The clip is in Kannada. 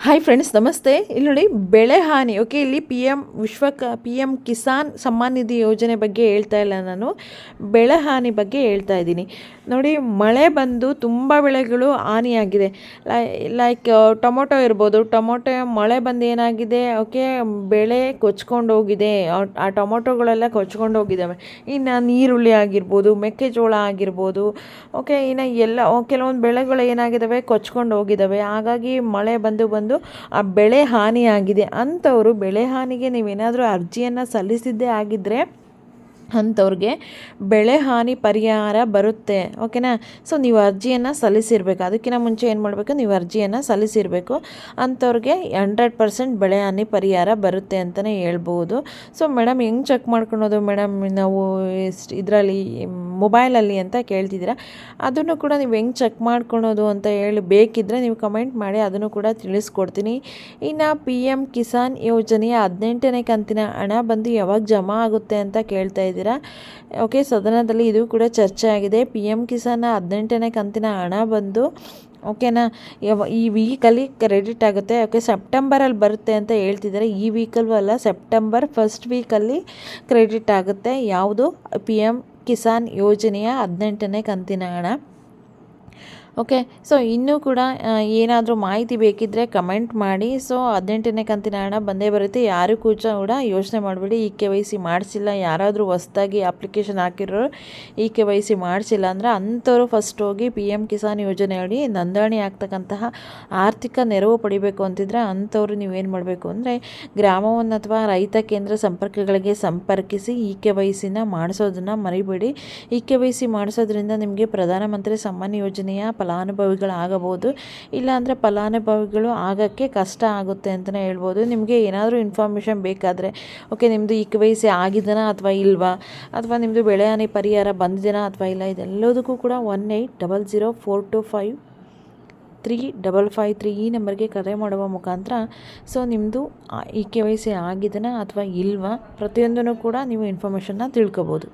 ಹಾಯ್ ಫ್ರೆಂಡ್ಸ್ ನಮಸ್ತೆ. ಇಲ್ಲಿ ನೋಡಿ ಬೆಳೆ ಹಾನಿ. ಓಕೆ ಇಲ್ಲಿ ಪಿ ಎಂ ವಿಶ್ವ ಕ ಪಿ ಎಂ ಕಿಸಾನ್ ಸಮ್ಮಾನ್ ನಿಧಿ ಯೋಜನೆ ಬಗ್ಗೆ ಹೇಳ್ತಾ ಇಲ್ಲ ನಾನು. ಬೆಳೆ ಹಾನಿ ಬಗ್ಗೆ ಹೇಳ್ತಾ ಇದ್ದೀನಿ. ನೋಡಿ, ಮಳೆ ಬಂದು ತುಂಬ ಬೆಳೆಗಳು ಹಾನಿಯಾಗಿದೆ. ಲೈಕ್ ಟೊಮೊಟೊ ಇರ್ಬೋದು. ಟೊಮೊಟೊ ಮಳೆ ಬಂದು ಏನಾಗಿದೆ? ಓಕೆ ಬೆಳೆ ಕೊಚ್ಕೊಂಡು ಹೋಗಿದೆ. ಆ- ಆ ಟೊಮೊಟೊಗಳೆಲ್ಲ ಕೊಚ್ಕೊಂಡು ಹೋಗಿದ್ದಾವೆ. ಇನ್ನು ನೀರುಳ್ಳಿ ಆಗಿರ್ಬೋದು, ಮೆಕ್ಕೆಜೋಳ ಆಗಿರ್ಬೋದು. ಓಕೆ ಇನ್ನು ಎಲ್ಲ, ಕೆಲವೊಂದು ಬೆಳೆಗಳು ಏನಾಗಿದ್ದಾವೆ? ಕೊಚ್ಕೊಂಡು ಹೋಗಿದ್ದಾವೆ. ಹಾಗಾಗಿ ಮಳೆ ಬಂದು ಬಂದು ಆ ಬೆಳೆ ಹಾನಿಯಾಗಿದೆ. ಅಂಥವರು ಬೆಳೆ ಹಾನಿಗೆ ನೀವೇನಾದರೂ ಅರ್ಜಿಯನ್ನು ಸಲ್ಲಿಸಿದ್ದೇ ಆಗಿದ್ದರೆ ಅಂಥವ್ರಿಗೆ ಬೆಳೆ ಹಾನಿ ಪರಿಹಾರ ಬರುತ್ತೆ. ಓಕೆನಾ? ಸೊ, ನೀವು ಅರ್ಜಿಯನ್ನು ಸಲ್ಲಿಸಿರ್ಬೇಕು. ಅದಕ್ಕಿಂತ ಮುಂಚೆ ಏನು ಮಾಡಬೇಕು? ನೀವು ಅರ್ಜಿಯನ್ನು ಸಲ್ಲಿಸಿರಬೇಕು. ಅಂಥವ್ರಿಗೆ ಹಂಡ್ರೆಡ್ ಪರ್ಸೆಂಟ್ ಬೆಳೆ ಹಾನಿ ಪರಿಹಾರ ಬರುತ್ತೆ ಅಂತಲೇ ಹೇಳ್ಬೋದು. ಸೊ, ಮೇಡಮ್, ಹೆಂಗೆ ಚೆಕ್ ಮಾಡ್ಕೊಳೋದು? ಮೇಡಮ್, ನಾವು ಇದರಲ್ಲಿ ಮೊಬೈಲಲ್ಲಿ ಅಂತ ಕೇಳ್ತಿದ್ದೀರಾ? ಅದನ್ನು ಕೂಡ ನೀವು ಹೆಂಗೆ ಚೆಕ್ ಮಾಡ್ಕೊಳೋದು ಅಂತ ಹೇಳಿ ಬೇಕಿದ್ದರೆ ನೀವು ಕಮೆಂಟ್ ಮಾಡಿ, ಅದನ್ನು ಕೂಡ ತಿಳಿಸ್ಕೊಡ್ತೀನಿ. ಇನ್ನು ಪಿ ಎಂ ಕಿಸಾನ್ ಯೋಜನೆಯ ಹದಿನೆಂಟನೇ ಕಂತಿನ ಹಣ ಬಂದು ಯಾವಾಗ ಜಮಾ ಆಗುತ್ತೆ ಅಂತ ಕೇಳ್ತಾ ಇದ್ದೀರಾ? ಓಕೆ, ಸದನದಲ್ಲಿ ಇದು ಕೂಡ ಚರ್ಚೆ ಆಗಿದೆ. ಪಿ ಎಂ ಕಿಸಾನ್ ಹದಿನೆಂಟನೇ ಕಂತಿನ ಹಣ ಬಂದು, ಓಕೆನಾ ಈ ವೀಕಲ್ಲಿ ಕ್ರೆಡಿಟ್ ಆಗುತ್ತೆ. ಓಕೆ, ಸೆಪ್ಟೆಂಬರಲ್ಲಿ ಬರುತ್ತೆ ಅಂತ ಹೇಳ್ತಿದ್ದಾರೆ. ಈ ವೀಕಲ್ಲೂ ಅಲ್ಲ, ಸೆಪ್ಟೆಂಬರ್ ಫಸ್ಟ್ ವೀಕಲ್ಲಿ ಕ್ರೆಡಿಟ್ ಆಗುತ್ತೆ. ಯಾವುದು? ಪಿ ಎಂ ಕಿಸಾನ್ ಯೋಜನೆಯ ಹದಿನೆಂಟನೇ ಕಂತಿನ ಹಣ. ಓಕೆ ಸೊ ಇನ್ನೂ ಕೂಡ ಏನಾದರೂ ಮಾಹಿತಿ ಬೇಕಿದ್ದರೆ ಕಮೆಂಟ್ ಮಾಡಿ. ಸೊ ಹದಿನೆಂಟನೇ ಕಂತಿನ ಹಣ ಬಂದೇ ಬರುತ್ತೆ. ಯಾರು ಕೂಡ ಕೂಡ ಯೋಚನೆ ಮಾಡಬೇಡಿ. ಈ ಕೆ ವೈ ಸಿ ಮಾಡಿಸಿಲ್ಲ. ಯಾರಾದರೂ ಹೊಸ್ದಾಗಿ ಅಪ್ಲಿಕೇಶನ್ ಹಾಕಿರೋರು ಈ ಕೆ ವೈ ಸಿ ಮಾಡಿಸಿಲ್ಲ ಅಂದರೆ ಅಂಥವ್ರು ಫಸ್ಟ್ ಹೋಗಿ ಪಿ ಎಂ ಕಿಸಾನ್ ಯೋಜನೆ ಅಡಿ ನೋಂದಣಿ ಆಗ್ತಕ್ಕಂತಹ ಆರ್ಥಿಕ ನೆರವು ಪಡಿಬೇಕು ಅಂತಿದ್ರೆ ಅಂಥವ್ರು ನೀವೇನು ಮಾಡಬೇಕು ಅಂದರೆ ಗ್ರಾಮವನ್ನು ಅಥವಾ ರೈತ ಕೇಂದ್ರ ಸಂಪರ್ಕಗಳಿಗೆ ಸಂಪರ್ಕಿಸಿ ಇ ಕೆ ವೈ ಸಿನ ಮಾಡಿಸೋದನ್ನು ಮರಿಬೇಡಿ. ಇ ಕೆ ವೈ ಸಿ ಮಾಡಿಸೋದ್ರಿಂದ ನಿಮಗೆ ಪ್ರಧಾನಮಂತ್ರಿ ಸಮ್ಮಾನ್ ಯೋಜನೆಯ ಫಲಾನುಭವಿಗಳಾಗಬಹುದು. ಇಲ್ಲಾಂದರೆ ಫಲಾನುಭವಿಗಳು ಆಗೋಕ್ಕೆ ಕಷ್ಟ ಆಗುತ್ತೆ ಅಂತಲೇ ಹೇಳ್ಬೋದು. ನಿಮಗೆ ಏನಾದರೂ ಇನ್ಫಾರ್ಮೇಷನ್ ಬೇಕಾದರೆ ಓಕೆ ನಿಮ್ಮದು ಇ ಕೆ ವೈ ಆಗಿದೆನಾ ಅಥವಾ ಇಲ್ವಾ? ಅಥವಾ ನಿಮ್ಮದು ಬೆಳೆ ಹಾನಿ ಪರಿಹಾರ ಬಂದಿದೆನಾ ಅಥವಾ ಇಲ್ಲ? ಇದೆಲ್ಲದಕ್ಕೂ ಕೂಡ one eight double zero four two five three double five three ಈ ನಂಬರ್ಗೆ ಕರೆ ಮಾಡುವ ಮುಖಾಂತರ ಸೊ ನಿಮ್ಮದು ಈ ಕೆ ವೈ ಸಿ ಆಗಿದೆನಾ ಅಥವಾ ಇಲ್ವಾ? ಪ್ರತಿಯೊಂದನ್ನು ಕೂಡ ನೀವು ಇನ್ಫಾರ್ಮೇಷನ್ನ ತಿಳ್ಕೊಬೋದು.